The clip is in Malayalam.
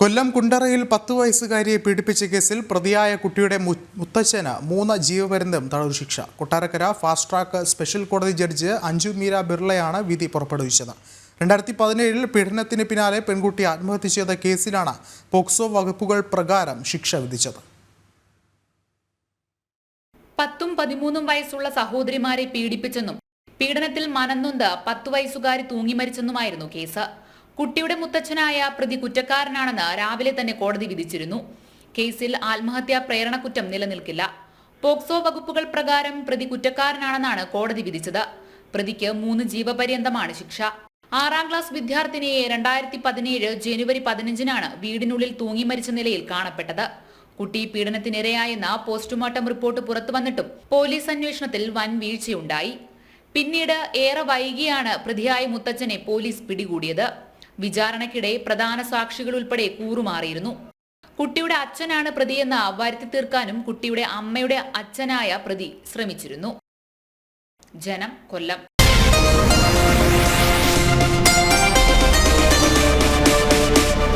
കൊല്ലം കുണ്ടറയിൽ പത്ത് വയസ്സുകാരിയെ പീഡിപ്പിച്ച കേസിൽ പ്രതിയായ കുട്ടിയുടെ മുത്തച്ഛന് മൂന്ന് ജീവപര്യന്തം തടവ് ശിക്ഷ. കൊട്ടാരക്കര ഫാസ്റ്റ് ട്രാക്ക് സ്പെഷ്യൽ കോടതി ജഡ്ജ് അഞ്ജു മീര ബിർളയാണ് വിധി പുറപ്പെടുവിച്ചത്. രണ്ടായിരത്തി പതിനേഴിൽ പീഡനത്തിന് പിന്നാലെ പെൺകുട്ടി ആത്മഹത്യ ചെയ്ത കേസിലാണ് പോക്സോ വകുപ്പുകൾ പ്രകാരം ശിക്ഷ വിധിച്ചത്. പത്തും പതിമൂന്നും വയസ്സുള്ള സഹോദരിമാരെ പീഡിപ്പിച്ചെന്നും പീഡനത്തിൽ മനന്നൊന്ത് പത്തു വയസ്സുകാരി തൂങ്ങി മരിച്ചെന്നുമായിരുന്നു കേസ്. കുട്ടിയുടെ മുത്തച്ഛനായ പ്രതി കുറ്റക്കാരനാണെന്ന് രാവിലെ തന്നെ കോടതി വിധിച്ചിരുന്നു. കേസിൽ ആത്മഹത്യാ പ്രേരണ കുറ്റം നിലനിൽക്കില്ല. പോക്സോ വകുപ്പുകൾ പ്രകാരം പ്രതി കുറ്റക്കാരനാണെന്നാണ് കോടതി വിധിച്ചത്. പ്രതിക്ക് മൂന്ന് ജീവപര്യന്തമാണ് ശിക്ഷ. ആറാം ക്ലാസ് വിദ്യാർത്ഥിനിയെ രണ്ടായിരത്തി പതിനേഴ് ജനുവരി പതിനഞ്ചിനാണ് വീടിനുള്ളിൽ തൂങ്ങി മരിച്ച നിലയിൽ കാണപ്പെട്ടത്. കുട്ടി പീഡനത്തിനിരയായെന്ന പോസ്റ്റ്മോർട്ടം റിപ്പോർട്ട് പുറത്തു വന്നിട്ടും പോലീസ് അന്വേഷണത്തിൽ വൻ വീഴ്ചയുണ്ടായി. പിന്നീട് ഏറെ വൈകിയാണ് പ്രതിയായ മുത്തച്ഛനെ പോലീസ് പിടികൂടിയത്. വിചാരണയ്ക്കിടെ പ്രധാന സാക്ഷികൾ ഉൾപ്പെടെ കൂറുമാറിയിരുന്നു. കുട്ടിയുടെ അച്ഛനാണ് പ്രതിയെന്ന് വരുത്തി തീർക്കാനും കുട്ടിയുടെ അമ്മയുടെ അച്ഛനായ പ്രതി ശ്രമിച്ചിരുന്നു. ജനം കൊല്ലം.